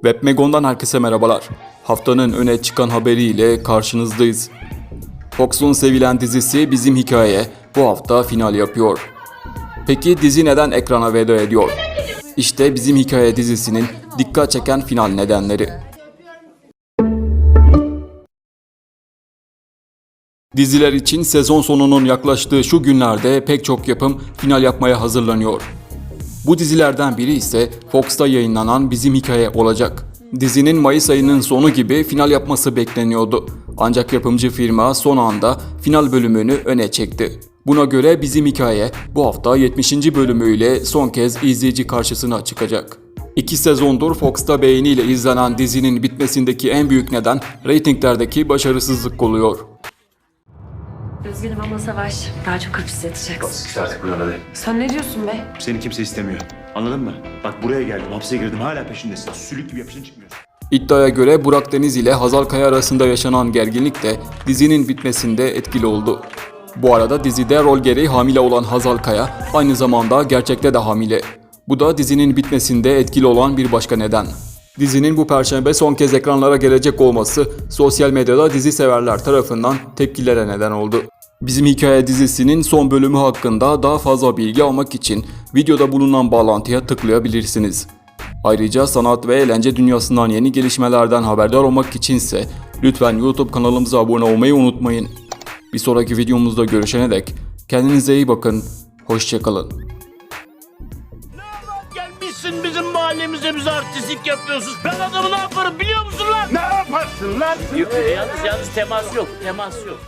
Webmegon'dan herkese merhabalar. Haftanın öne çıkan haberiyle karşınızdayız. Fox'un sevilen dizisi Bizim Hikaye bu hafta final yapıyor. Peki dizi neden ekrana veda ediyor? İşte Bizim Hikaye dizisinin dikkat çeken final nedenleri. Diziler için sezon sonunun yaklaştığı şu günlerde pek çok yapım final yapmaya hazırlanıyor. Bu dizilerden biri ise Fox'ta yayınlanan Bizim Hikaye olacak. Dizinin Mayıs ayının sonu gibi final yapması bekleniyordu. Ancak yapımcı firma son anda final bölümünü öne çekti. Buna göre Bizim Hikaye bu hafta 70. bölümüyle son kez izleyici karşısına çıkacak. İki sezondur Fox'ta beğeniyle izlenen dizinin bitmesindeki en büyük neden reytinglerdeki başarısızlık oluyor. Üzgünüm ama Savaş daha çok hapis yatacaksın. Çık artık buradan hadi. Sen ne diyorsun be? Seni kimse istemiyor. Anladın mı? Bak buraya geldim, hapse girdim, hala peşindesin. Sülük gibi yapışın çıkmıyorsun. İddiaya göre Burak Deniz ile Hazal Kaya arasında yaşanan gerginlik de dizinin bitmesinde etkili oldu. Bu arada dizide rol gereği hamile olan Hazal Kaya aynı zamanda gerçekte de hamile. Bu da dizinin bitmesinde etkili olan bir başka neden. Dizinin bu perşembe son kez ekranlara gelecek olması sosyal medyada dizi severler tarafından tepkilere neden oldu. Bizim Hikaye dizisinin son bölümü hakkında daha fazla bilgi almak için videoda bulunan bağlantıya tıklayabilirsiniz. Ayrıca sanat ve eğlence dünyasından yeni gelişmelerden haberdar olmak içinse lütfen YouTube kanalımıza abone olmayı unutmayın. Bir sonraki videomuzda görüşene dek kendinize iyi bakın, hoşçakalın. Gelmişsin bizim mahallemize bize artistlik yapıyorsun. Ben adamı ne yaparım biliyor musun lan? Ne yaparsın lan? Yok, yalnız yalnız temas yok. Temas yok.